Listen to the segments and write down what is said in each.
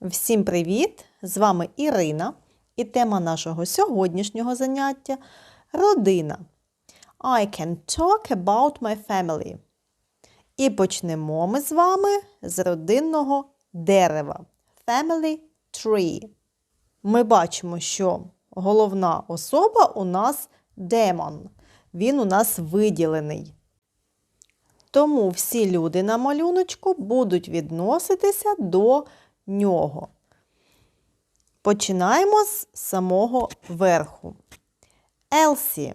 Всім привіт! З вами Ірина і тема нашого сьогоднішнього заняття родина. I can talk about my family. І почнемо ми з вами з родинного дерева Family Tree. Ми бачимо, що головна особа у нас демон. Він у нас виділений. Тому всі люди на малюночку будуть відноситися до нього. Починаємо з самого верху. Елсі.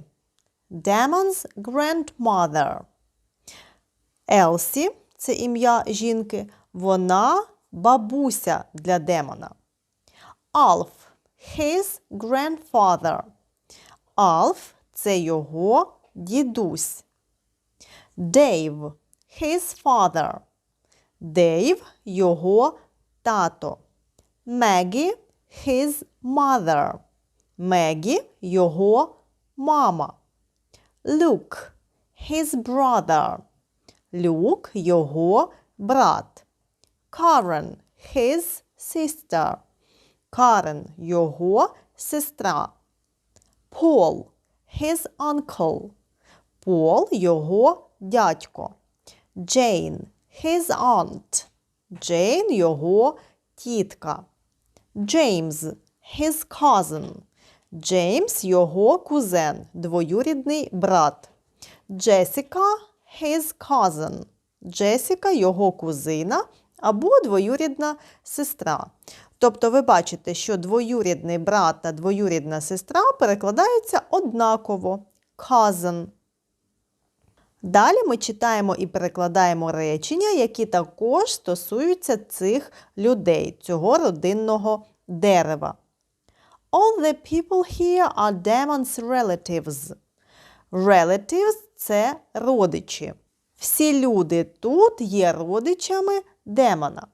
Demon's grandmother. Елсі це ім'я жінки. Вона бабуся для демона. Алф. His grandfather. Алф це його дідусь. Дейв. His father. Дейв його тато. Мегі his mother. Мегі його мама. Люк his brother. Люк його брат. Карен his sister. Карен його сестра. Пол his uncle. Пол його дядько. Джейн his aunt. Джейн його тітка. Джеймс his cousin. Джеймс його кузен, двоюрідний брат. Джесіка his cousin. Джесіка його кузина або двоюрідна сестра. Тобто ви бачите, що двоюрідний брат та двоюрідна сестра перекладаються однаково. Cousin. Далі ми читаємо і перекладаємо речення, які також стосуються цих людей, цього родинного дерева. All the people here are Demon's relatives. Relatives – це родичі. Всі люди тут є родичами демона.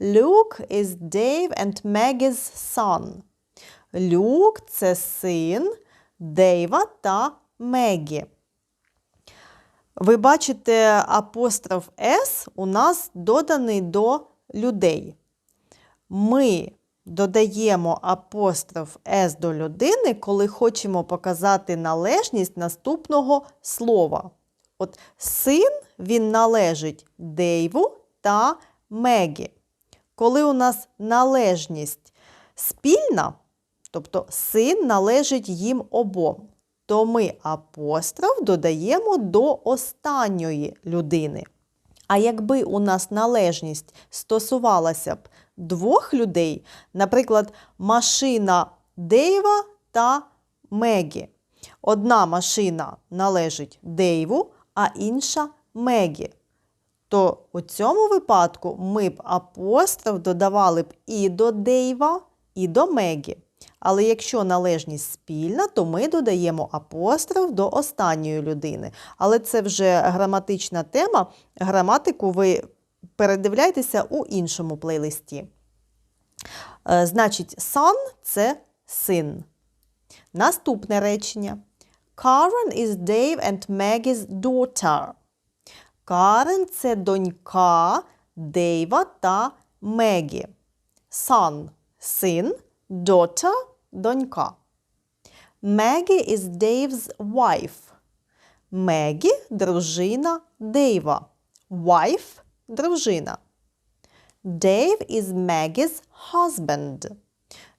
Luke is Dave and Maggie's son. Люк – це син Дейва та Мегі. Ви бачите, апостроф С у нас доданий до людей. Ми додаємо апостроф С до людини, коли хочемо показати належність наступного слова. От син він належить Дейву та Мегі. Коли у нас належність спільна, тобто син належить їм обом то ми апостроф додаємо до останньої людини. А якби у нас належність стосувалася б двох людей, наприклад, машина Дейва та Мегі. Одна машина належить Дейву, а інша Мегі. То у цьому випадку ми б апостроф додавали б і до Дейва, і до Мегі. Але якщо належність спільна, то ми додаємо апостроф до останньої людини. Але це вже граматична тема. Граматику ви передивляйтеся у іншому плейлисті. Е, значить, son – це син. Наступне речення. Karen is Dave and Maggie's daughter. Карен це донька Дейва та Мегі. Son – син, daughter – донька. Maggie is Dave's wife. Мегі – дружина Дейва. Wife – дружина. Dave is Maggie's husband.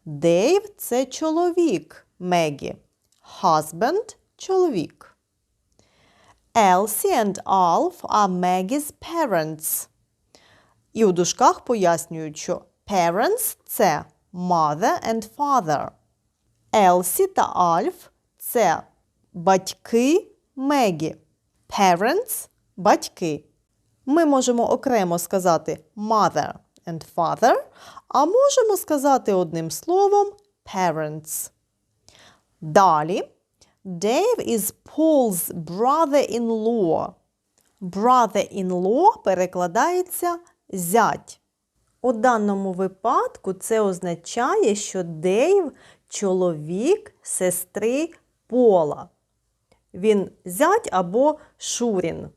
Дейв – це чоловік Мегі. Husband – чоловік. Elsie and Alf are Maggie's parents. І у дужках пояснюють, що parents – це mother and father. Елсі та Альф – це батьки Мегі. Parents – батьки. Ми можемо окремо сказати mother and father, а можемо сказати одним словом parents. Далі Dave is Paul's brother-in-law. Brother-in-law перекладається зять. У даному випадку це означає, що Дейв чоловік сестри Пола. Він зять або Шурін.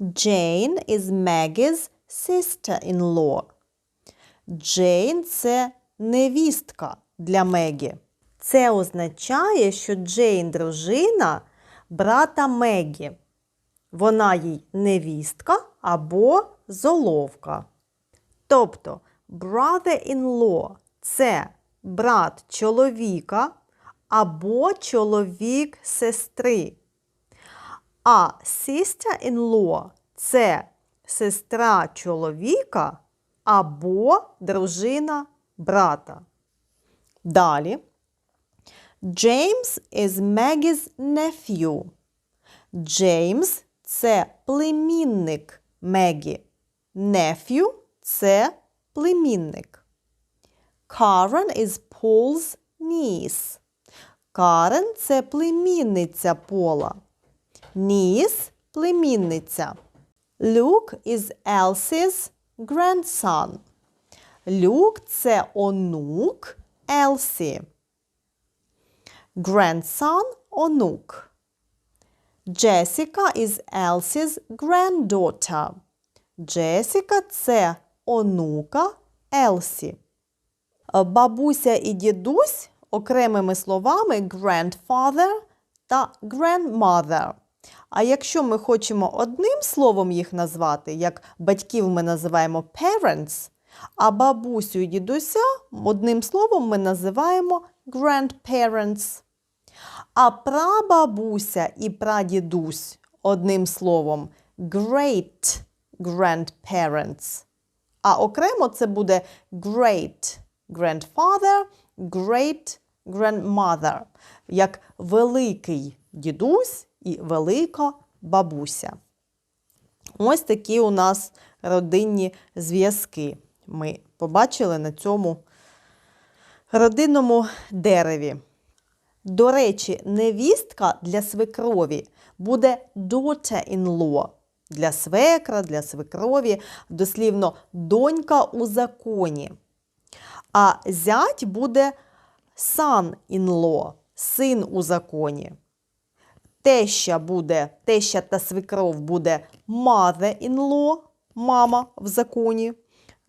Jane is Maggie's sister-in-law. Джейн це невістка для Мегі. Це означає, що Джейн дружина брата Мегі. Вона їй невістка або золовка. Тобто brother-in-law – це брат чоловіка або чоловік сестри. А sister-in-law – це сестра чоловіка або дружина брата. Далі. James is Maggie's nephew. Джеймс це племінник Мегі. Nephew – це племінник. Karen is Paul's niece. Карен це племінниця Пола. Niece – племінниця. Luke is Elsie's grandson. Люк це онук Елсі. Grandson – онук. Jessica is Elsie's granddaughter. Джесіка це онука Елсі. Бабуся і дідусь окремими словами grandfather та grandmother. А якщо ми хочемо одним словом їх назвати, як батьків ми називаємо parents, а бабусю і дідуся одним словом ми називаємо grandparents. А прабабуся і прадідусь одним словом great grandparents. А окремо це буде great grandfather, great grandmother, як великий дідусь і велика бабуся. Ось такі у нас родинні зв'язки. Ми побачили на цьому родинному дереві. До речі, невістка для свекрові буде daughter-in-law. Для свекра, для свекрові, дослівно донька у законі. А зять буде son-in-law, син у законі. Теща буде, теща та свекров буде mother-in-law, мама в законі.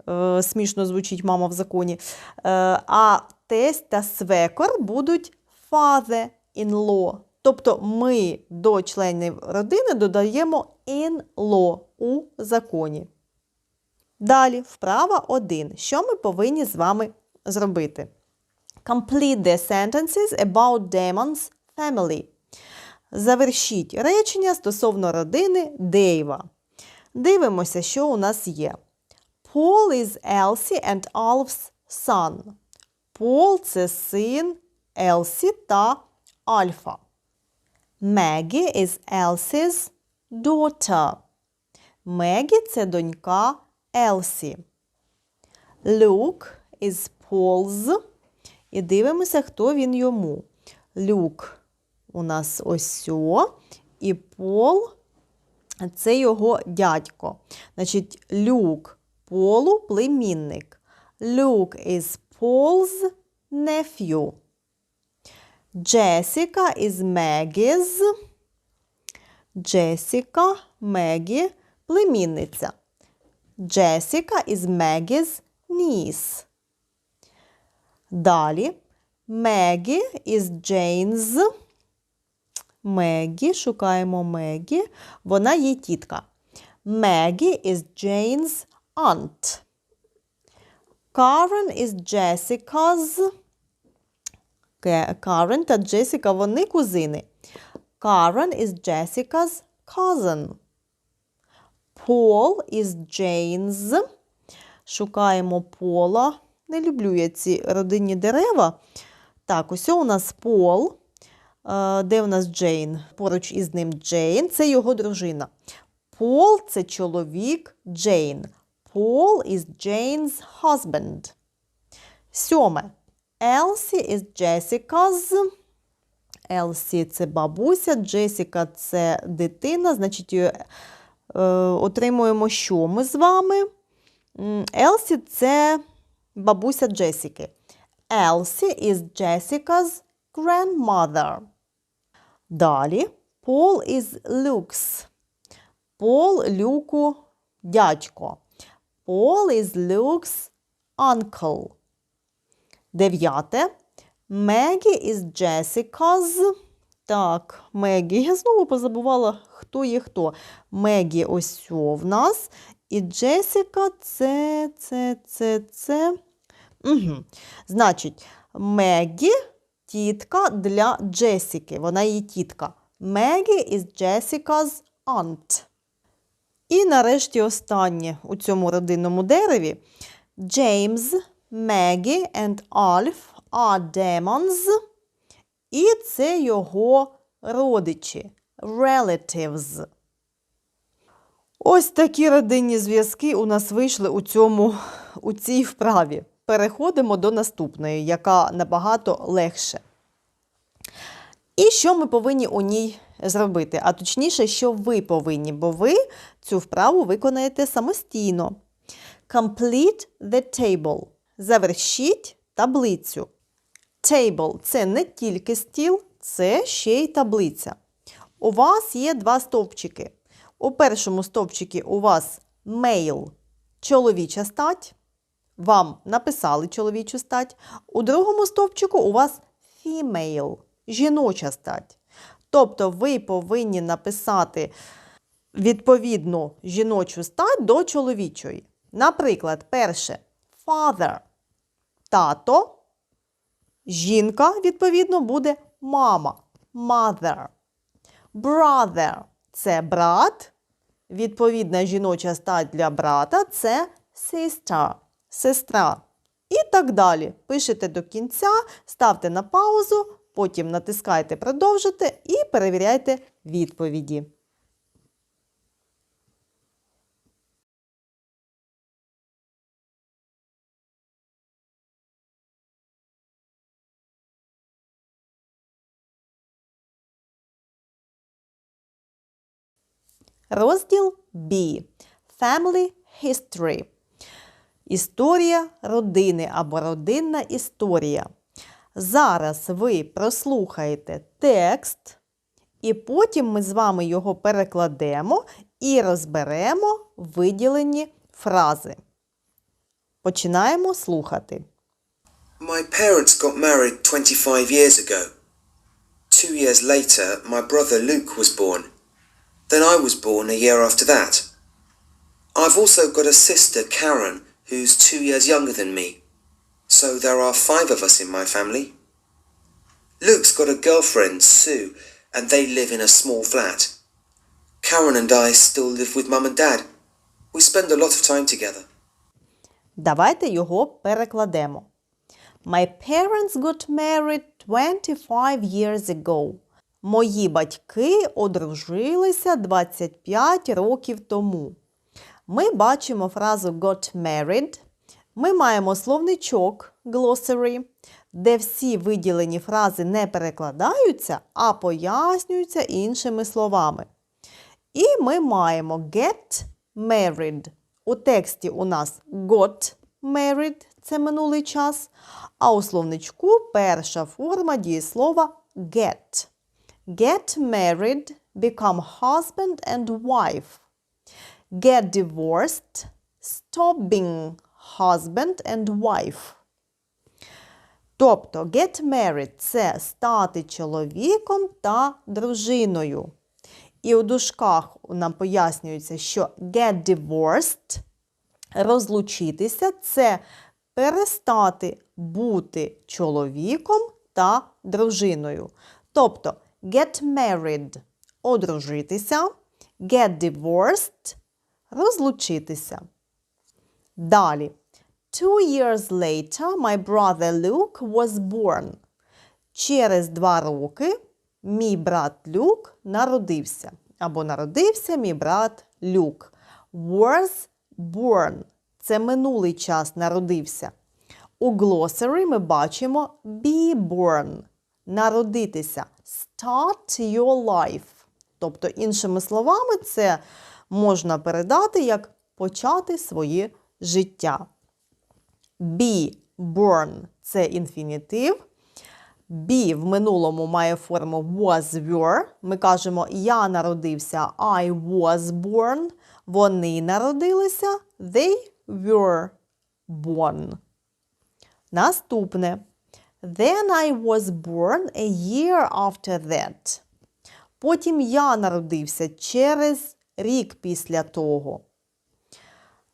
Е, смішно звучить мама в законі. Е, а тесть та свекор будуть father-in-law. Тобто ми до членів родини додаємо in-law у законі. Далі, вправа 1. Що ми повинні з вами зробити? Complete the sentences about Damon's family. Завершіть речення стосовно родини Дейва. Дивимося, що у нас є. Paul is Elsie and Alf's son. Пол це син Елсі та Альфа. Maggie is Elsie's daughter. Мегі це донька Елсі. Luke is Paul's. І дивимося, хто він йому. Люк у нас ось. І Пол це його дядько. Значить, Люк Полу племінник. Luke is Paul's nephew. Jessica is Maggie's. Jessica, Мегі, племінниця. Jessica is Maggie's niece. Далі Мегі is Jane's. Мегі, шукаємо Мегі. Вона є тітка. Мегі is Jane's aunt. Karen is Jessica's. Karen та Джесіка вони кузини. Karen is Jessica's cousin. Paul is Jane's. Шукаємо Пола. Не люблю я ці родинні дерева. Так, ось у нас Пол. Е, Де у нас Джейн? Поруч із ним Джейн. Це його дружина. Пол це чоловік Джейн. Paul is Jane's husband. Сьоме. Elsie is Jessica's. Елсі це бабуся, Джесіка це дитина. Значить, е, отримуємо, що ми з вами. Елсі це бабуся Джесіки. Elsie is Jessica's grandmother. Далі Paul is Luke's. Пол Люку дядько. Paul is Luke's uncle. Дев'яте. Мегі is Jessica's. Так, Мегі. Я знову позабувала, хто є хто. Мегі ось в нас. І Джесіка це, це, це, це. Угу. Значить, Мегі тітка для Джесіки. Вона її тітка. Мегі is Jessica's aunt. І нарешті останнє у цьому родинному дереві. James, Maggie and Alf are demons. І це його родичі. Relatives. Ось такі родинні зв'язки у нас вийшли у, цьому, у цій вправі. Переходимо до наступної, яка набагато легше. І що ми повинні у ній зробити? А точніше, що ви повинні, бо ви цю вправу виконаєте самостійно. Complete the table. Завершіть таблицю. Table – це не тільки стіл, це ще й таблиця. У вас є два стовпчики. У першому стовпчику у вас male – чоловіча стать. Вам написали чоловічу стать. У другому стовпчику у вас female – жіноча стать. Тобто ви повинні написати відповідну жіночу стать до чоловічої. Наприклад, перше father – тато. Жінка, відповідно, буде мама mother. Brother це брат. Відповідна жіноча стать для брата це sister, сестра. І так далі. Пишете до кінця, ставте на паузу, потім натискайте продовжити і перевіряйте відповіді. Розділ B. Family History. Історія родини або родинна історія. Зараз ви прослухаєте текст, і потім ми з вами його перекладемо і розберемо виділені фрази. Починаємо слухати. My parents got married 25 years ago. Two years later, my brother Luke was born. Then I was born a year after that. I've also got a sister, Karen, who's two years younger than me. So there are five of us in my family. Luke's got a girlfriend, Sue, and they live in a small flat. Karen and I still live with mum and dad. We spend a lot of time together. Давайте його перекладемо. My parents got married 25 years ago. Мої батьки одружилися 25 років тому. Ми бачимо фразу got married. Ми маємо словничок glossary, де всі виділені фрази не перекладаються, а пояснюються іншими словами. І ми маємо get married. У тексті у нас got married це минулий час, а у словничку перша форма дієслова get. Get married, become husband and wife. Get divorced, stop being husband and wife. Тобто get married – це стати чоловіком та дружиною. І у дужках нам пояснюється, що get divorced розлучитися це перестати бути чоловіком та дружиною. Тобто get married одружитися, get divorced розлучитися. Далі. Two years later, my brother Luke was born. Через два роки мій брат Люк народився. Або народився мій брат Люк. Was born. Це минулий час народився. У glossary ми бачимо be born. Народитися. Start your life. Тобто, іншими словами, це можна передати як почати своє життя. Be born це інфінітив. Be в минулому має форму was were. Ми кажемо я народився, I was born. Вони народилися, they were born. Наступне. Then I was born a year after that. Потім я народився через рік після того.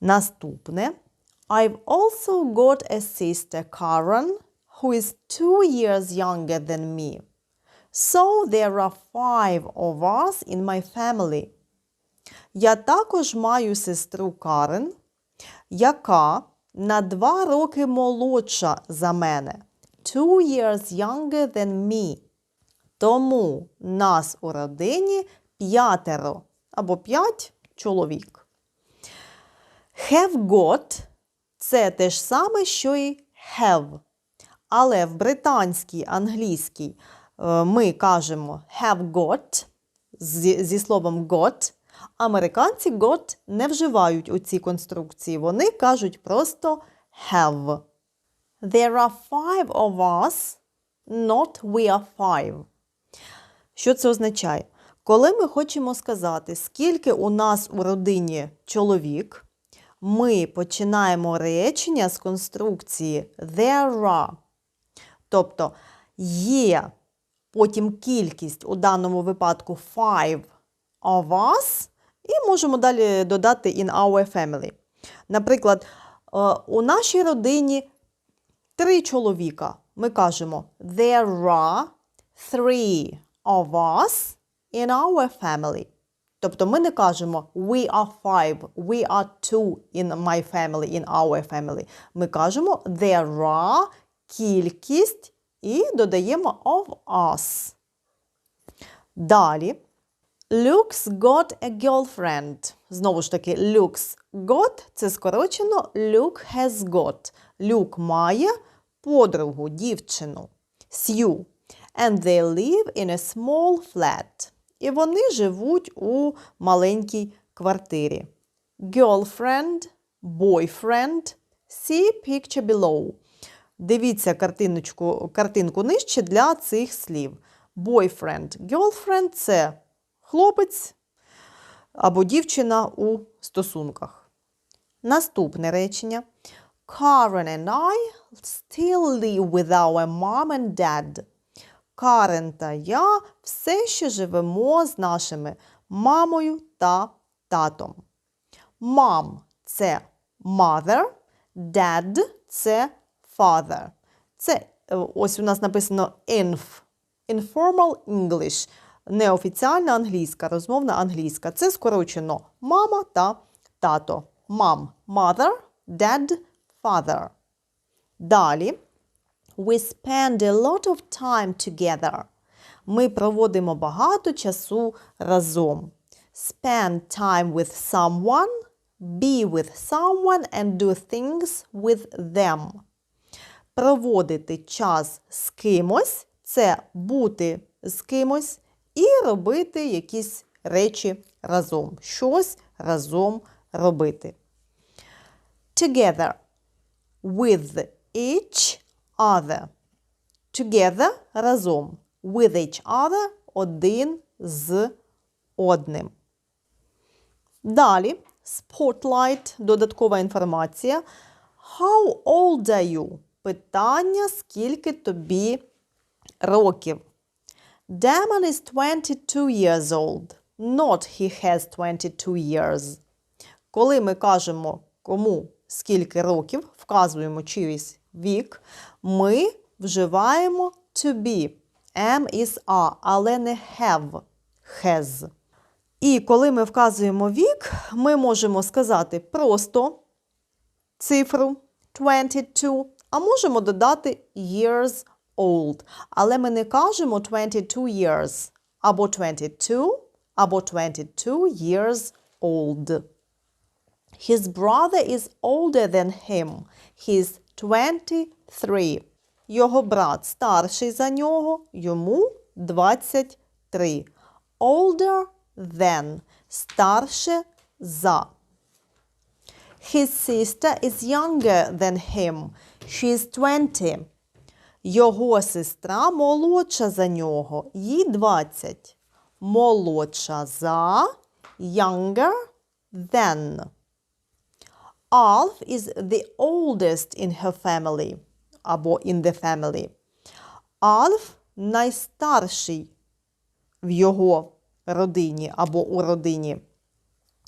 Наступне. I've also got a sister Karen, who is two years younger than me. So there are five of us in my family. Я також маю сестру Карен, яка на два роки молодша за мене. Two years younger than me. Тому нас у родині п'ятеро або п'ять чоловік. Have got це те ж саме, що і have. Але в британській, англійській е, ми кажемо have got зі, зі словом got. Американці got не вживають у цій конструкції. Вони кажуть просто have. There are five of us, not we are five. Що це означає? Коли ми хочемо сказати, скільки у нас у родині чоловік, ми починаємо речення з конструкції there are. Тобто є потім кількість у даному випадку five of us, і можемо далі додати in our family. Наприклад, е, у нашій родині три чоловіка. Ми кажемо there are three of us in our family. Тобто ми не кажемо we are five, we are two in my family, in our family. Ми кажемо there are кількість і додаємо of us. Далі. Luke's got a girlfriend. Знову ж таки, Luke's got це скорочено Luke has got. Люк має подругу, дівчину. Сью. And they live in a small flat. І вони живуть у маленькій квартирі. Girlfriend, boyfriend. See picture below. Дивіться картиночку, картинку нижче для цих слів. Boyfriend, girlfriend – це хлопець або дівчина у стосунках. Наступне речення. Karen and I still live with our mom and dad. Карен та я все ще живемо з нашими мамою та татом. Mom – це mother, dad – це father. Це е, ось у нас написано inf. Informal English. Неофіціальна англійська, розмовна англійська. Це скорочено мама та тато. Mom – mother, dad – father. Далі. We spend a lot of time together. Ми проводимо багато часу разом. Spend time with someone, be with someone and do things with them. Проводити час з кимось це бути з кимось і робити якісь речі разом. Щось разом робити. Together. With each other. Together разом. With each other один з одним. Далі spotlight, додаткова інформація. How old are you? Питання, скільки тобі років. Damon is 22 years old. Not he has 22 years. Коли ми кажемо кому скільки років, вказуємо чийсь вік, ми вживаємо to be. Am is a, але не have. Has. І коли ми вказуємо вік, ми можемо сказати просто цифру 22, а можемо додати years old. Але ми не кажемо 22 years, або 22, або 22 years old. His brother is older than him. He's 23. Його брат старший за нього, йому 23. Older than – старше за. His sister is younger than him. She's 20. Його сестра молодша за нього, їй 20. Молодша за younger than. Alf is the oldest in her family або in the family. Альф найстарший в його родині або у родині.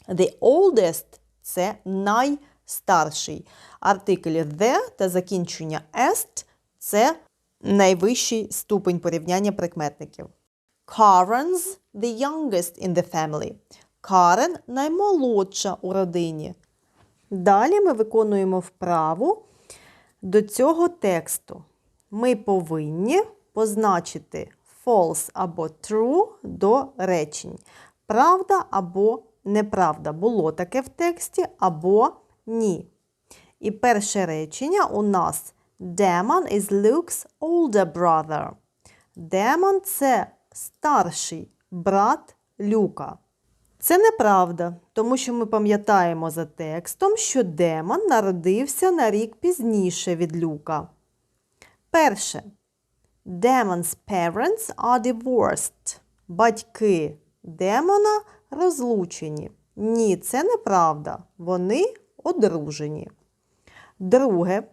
The oldest – це найстарший. Артиклі the та закінчення est – це найвищий ступень порівняння прикметників. Karen's the youngest in the family. Карен наймолодша у родині. Далі ми виконуємо вправу до цього тексту. Ми повинні позначити false або true до речень. Правда або неправда. Було таке в тексті або ні. І перше речення у нас Demon is Luke's older brother. Демон це старший брат Люка. Це неправда, тому що ми пам'ятаємо за текстом, що демон народився на рік пізніше від Люка. Перше. Demon's parents are divorced. Батьки демона розлучені. Ні, це неправда. Вони одружені. Друге.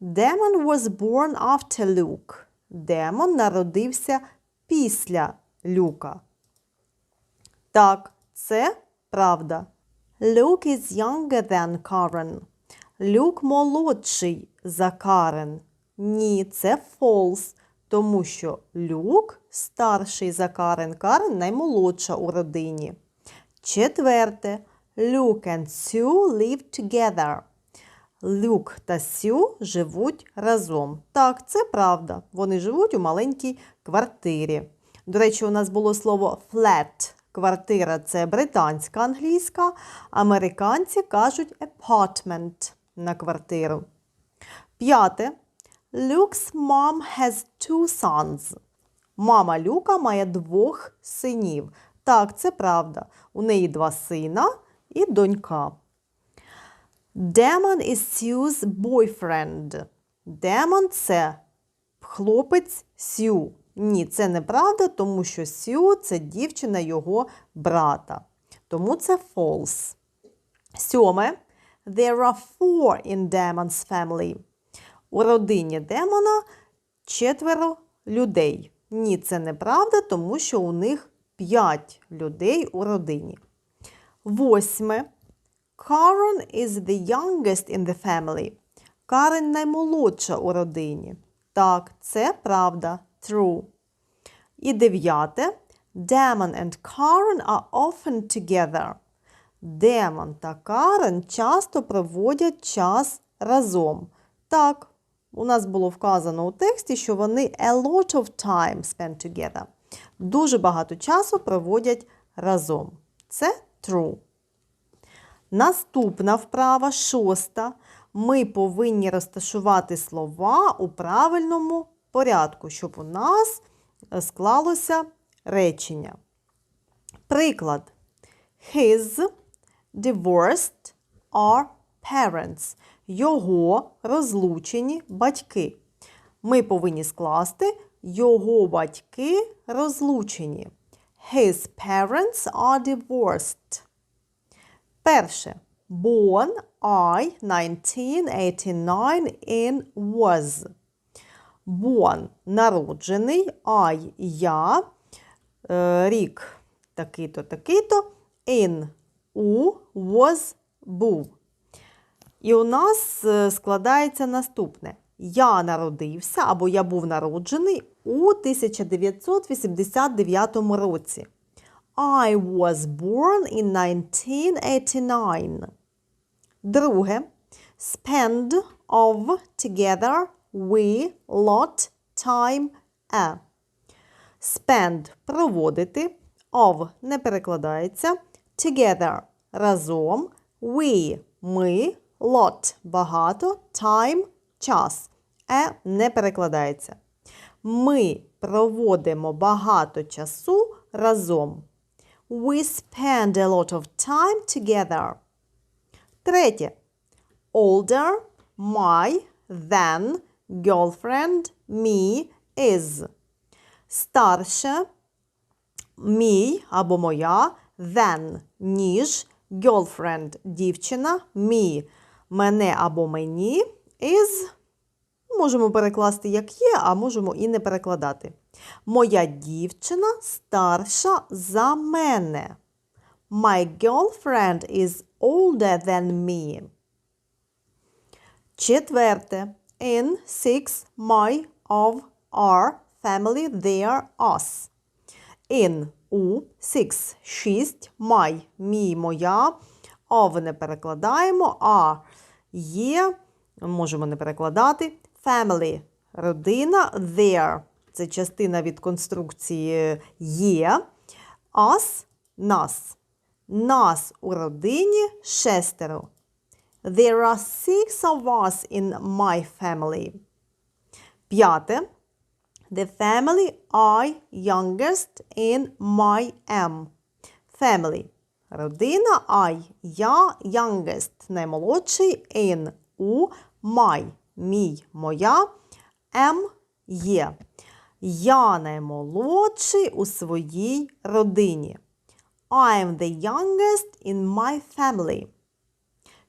Demon was born after Luke. Демон народився після Люка. Так, це правда. Luke is younger than Karen. Люк молодший за Карен. Ні, це false, тому що Люк старший за Карен. Карен наймолодша у родині. Четверте. Luke and Sue live together. Люк та Сю живуть разом. Так, це правда. Вони живуть у маленькій квартирі. До речі, у нас було слово flat. Квартира це британська англійська. Американці кажуть apartment на квартиру. П'яте. Luke's mom has two sons. Мама Люка має двох синів. Так, це правда. У неї два сина і донька. Демон is Sue's boyfriend. Демон це хлопець Сю. Ні, це неправда, тому що Сю це дівчина його брата. Тому це false. Сьоме. There are four in Demon's family. У родині демона четверо людей. Ні, це неправда, тому що у них п'ять людей у родині. Восьме. Karen is the youngest in the family. Карен наймолодша у родині. Так, це правда. True. І дев'яте. Demon and Karen are often together. Демон та Карен часто проводять час разом. Так, у нас було вказано у тексті, що вони a lot of time spent together. Дуже багато часу проводять разом. Це true. Наступна вправа, шоста. Ми повинні розташувати слова у правильному порядку, щоб у нас е, склалося речення. Приклад. His divorced are parents. Його розлучені батьки. Ми повинні скласти його батьки розлучені. His parents are divorced. Перше. Born I 1989 in was. Born народжений, I я, е, рік такий-то, такий-то, in у was був. І у нас е, складається наступне. Я народився або я був народжений у 1989 році. I was born in 1989. Друге. Spend of together we lot time a. Spend проводити. Of не перекладається. Together разом. We ми. Lot багато. Time час. E не перекладається. Ми проводимо багато часу разом. We spend a lot of time together. Третє. Older, my, than, girlfriend, me, is. Старше, мій або моя, than, ніж, girlfriend, дівчина, me, мене або мені is можемо перекласти як є, а можемо і не перекладати. Моя дівчина старша за мене. My girlfriend is older than me. Четверте. In six my of our family there us. In у six шість my мій моя. Of не перекладаємо, а є, можемо не перекладати. Family родина there. Це частина від конструкції є. Us нас. Нас у родині шестеро. There are six of us in my family. П'яте. The family I youngest in my am. Family. Родина I. Я youngest. Наймолодший in. У my. Мій. Моя. Am. Є. Я наймолодший у своїй родині. I am the youngest in my family.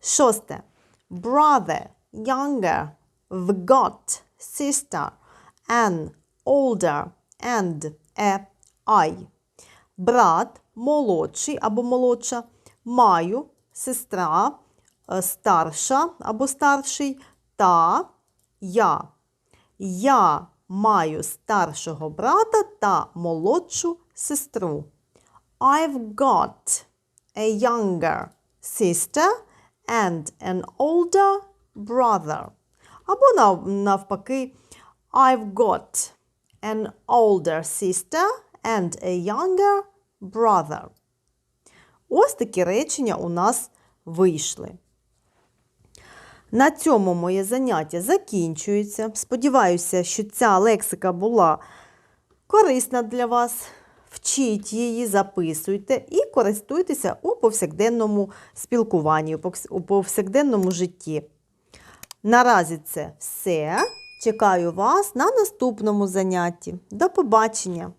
Шосте. Brother, younger, v got, sister, an, older, and a, I. Брат, молодший або молодша, маю, сестра, е, старша або старший, та я. Я маю старшого брата та молодшу сестру. I've got a younger sister and an older brother. Або навпаки, I've got an older sister and a younger brother. Ось такі речення у нас вийшли. На цьому моє заняття закінчується. Сподіваюся, що ця лексика була корисна для вас. Вчіть її, записуйте і користуйтеся у повсякденному спілкуванні, у повсякденному житті. Наразі це все. Чекаю вас на наступному занятті. До побачення!